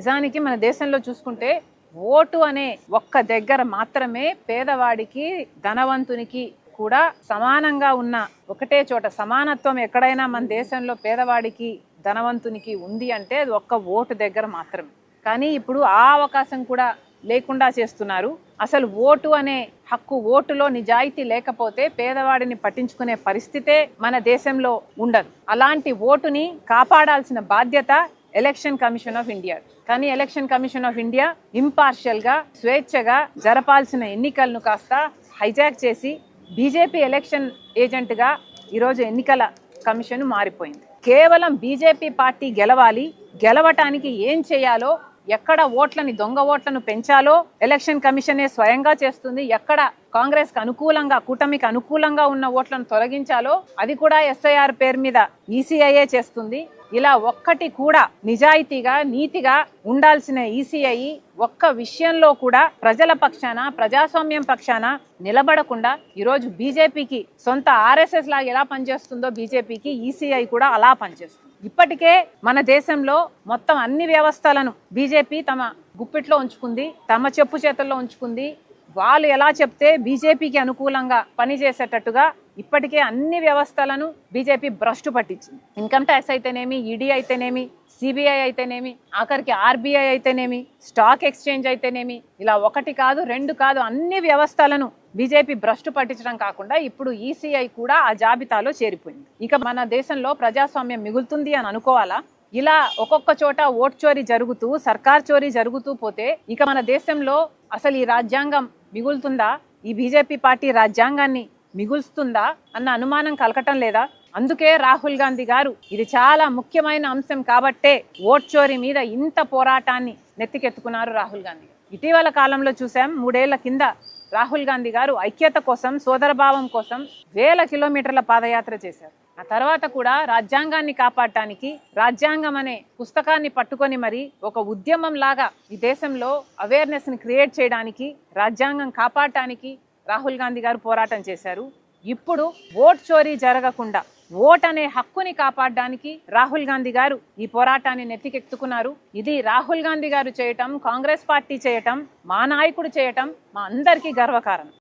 నిజానికి మన దేశంలో చూసుకుంటే ఓటు అనే ఒక్క దగ్గర మాత్రమే పేదవాడికి ధనవంతునికి కూడా సమానంగా ఉన్న ఒకటే చోట సమానత్వం ఎక్కడైనా మన దేశంలో పేదవాడికి ధనవంతునికి ఉంది అంటే అది ఒక్క ఓటు దగ్గర మాత్రమే. కానీ ఇప్పుడు ఆ అవకాశం కూడా లేకుండా చేస్తున్నారు. అసలు ఓటు అనే హక్కు ఓటులో నిజాయితీ లేకపోతే పేదవాడిని పట్టించుకునే పరిస్థితే మన దేశంలో ఉండదు. అలాంటి ఓటుని కాపాడాల్సిన బాధ్యత ఎలక్షన్ కమిషన్ ఆఫ్ ఇండియా కానీ ఎలక్షన్ కమిషన్ ఆఫ్ ఇండియా ఇంపార్షియల్గా స్వేచ్ఛగా జరపాల్సిన ఎన్నికలను కాస్త హైజాక్ చేసి బీజేపీ ఎలక్షన్ ఏజెంట్గా ఈరోజు ఎన్నికల కమిషన్ మారిపోయింది. కేవలం బీజేపీ పార్టీ గెలవాలి గెలవటానికి ఏం చేయాలో ఎక్కడ ఓట్లని దొంగ ఓట్లను పెంచాలో ఎలక్షన్ కమిషనే స్వయంగా చేస్తుంది. ఎక్కడ కాంగ్రెస్కు అనుకూలంగా కూటమికి అనుకూలంగా ఉన్న ఓట్లను తొలగించాలో అది కూడా ఎస్ఐఆర్ పేరు మీద ఈసీఐఏ చేస్తుంది. ఇలా ఒక్కటి కూడా నిజాయితీగా నీతిగా ఉండాల్సిన ఈసీఐ ఒక్క విషయంలో కూడా ప్రజల పక్షాన ప్రజాస్వామ్యం పక్షాన నిలబడకుండా ఈరోజు బీజేపీకి సొంత ఆర్ఎస్ఎస్ లాగా ఎలా పనిచేస్తుందో బీజేపీకి ఈసీఐ కూడా అలా పనిచేస్తుంది. ఇప్పటికే మన దేశంలో మొత్తం అన్ని వ్యవస్థలను బీజేపీ తమ గుప్పిట్లో ఉంచుకుంది తమ చెప్పు చేతుల్లో ఉంచుకుంది. వాళ్ళు ఎలా చెప్తే బీజేపీకి అనుకూలంగా పనిచేసేటట్టుగా ఇప్పటికే అన్ని వ్యవస్థలను బీజేపీ భ్రష్టు పట్టించింది. ఇన్కమ్ ట్యాక్స్ అయితేనేమి ఈడీ అయితేనేమి సిబిఐ అయితేనేమి ఆఖరికి ఆర్బీఐ అయితేనేమి స్టాక్ ఎక్స్చేంజ్ అయితేనేమి ఇలా ఒకటి కాదు రెండు కాదు అన్ని వ్యవస్థలను బీజేపీ భ్రష్టు పట్టించడం కాకుండా ఇప్పుడు ఈసీఐ కూడా ఆ జాబితాలో చేరిపోయింది. ఇక మన దేశంలో ప్రజాస్వామ్యం మిగులుతుంది అని అనుకోవాలా? ఇలా ఒక్కొక్క చోట ఓట్ చోరీ జరుగుతూ సర్కార్ చోరీ జరుగుతూ పోతే ఇక మన దేశంలో అసలు ఈ రాజ్యాంగం మిగులుతుందా? ఈ బీజేపీ పార్టీ రాజ్యాంగాన్ని మిగులుస్తుందా? అన్న అనుమానం కలకటం లేదా? అందుకే రాహుల్ గాంధీ గారు ఇది చాలా ముఖ్యమైన అంశం కాబట్టే ఓట్ చోరీ మీద ఇంత పోరాటాన్ని నెత్తికెత్తుకున్నారు రాహుల్ గాంధీ ఇటీవల కాలంలో చూసాం మూడేళ్ళ కింద రాహుల్ గాంధీ గారు ఐక్యత కోసం సోదరభావం కోసం వేల కిలోమీటర్ల పాదయాత్ర చేశారు. ఆ తర్వాత కూడా రాజ్యాంగాన్ని కాపాడటానికి రాజ్యాంగం అనే పుస్తకాన్ని పట్టుకొని మరి ఒక ఉద్యమం లాగా ఈ దేశంలో అవేర్నెస్ని క్రియేట్ చేయడానికి రాజ్యాంగం కాపాడటానికి రాహుల్ గాంధీ గారు పోరాటం చేశారు. ఇప్పుడు ఓట్ చోరీ జరగకుండా ఓట్ అనే హక్కుని కాపాడడానికి రాహుల్ గాంధీ గారు ఈ పోరాటాన్ని నెత్తికెత్తుకున్నారు. ఇది రాహుల్ గాంధీ గారు చేయటం కాంగ్రెస్ పార్టీ చేయటం మా నాయకుడు చేయటం మా అందరికీ గర్వకారణం.